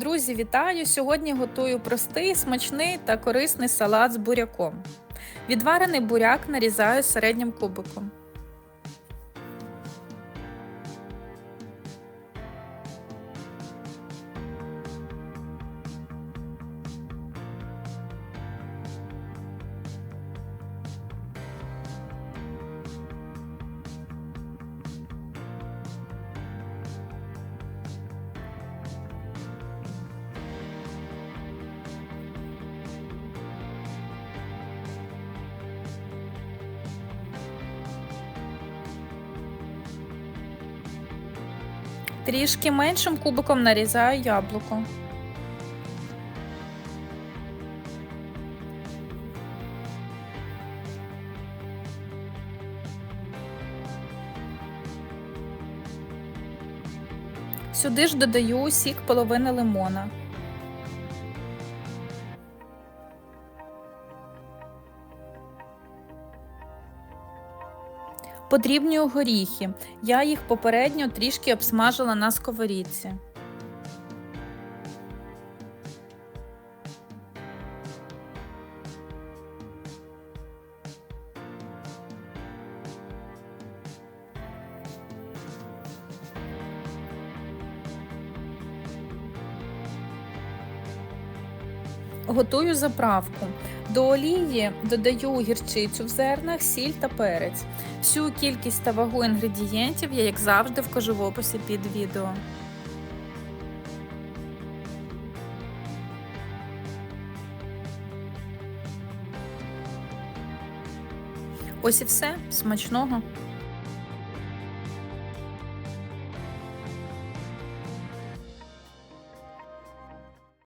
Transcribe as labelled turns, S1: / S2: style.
S1: Друзі, вітаю! Сьогодні готую простий, смачний та корисний салат з буряком. Відварений буряк нарізаю середнім кубиком. Трішки меншим кубиком нарізаю яблуко. Сюди ж додаю сік половини лимона. Потрібні горіхи. Я їх попередньо трішки обсмажила на сковорідці. Готую заправку. До олії додаю гірчицю в зернах, сіль та перець. Всю кількість та вагу інгредієнтів я, як завжди, вкажу в описі під відео. Ось і все. Смачного!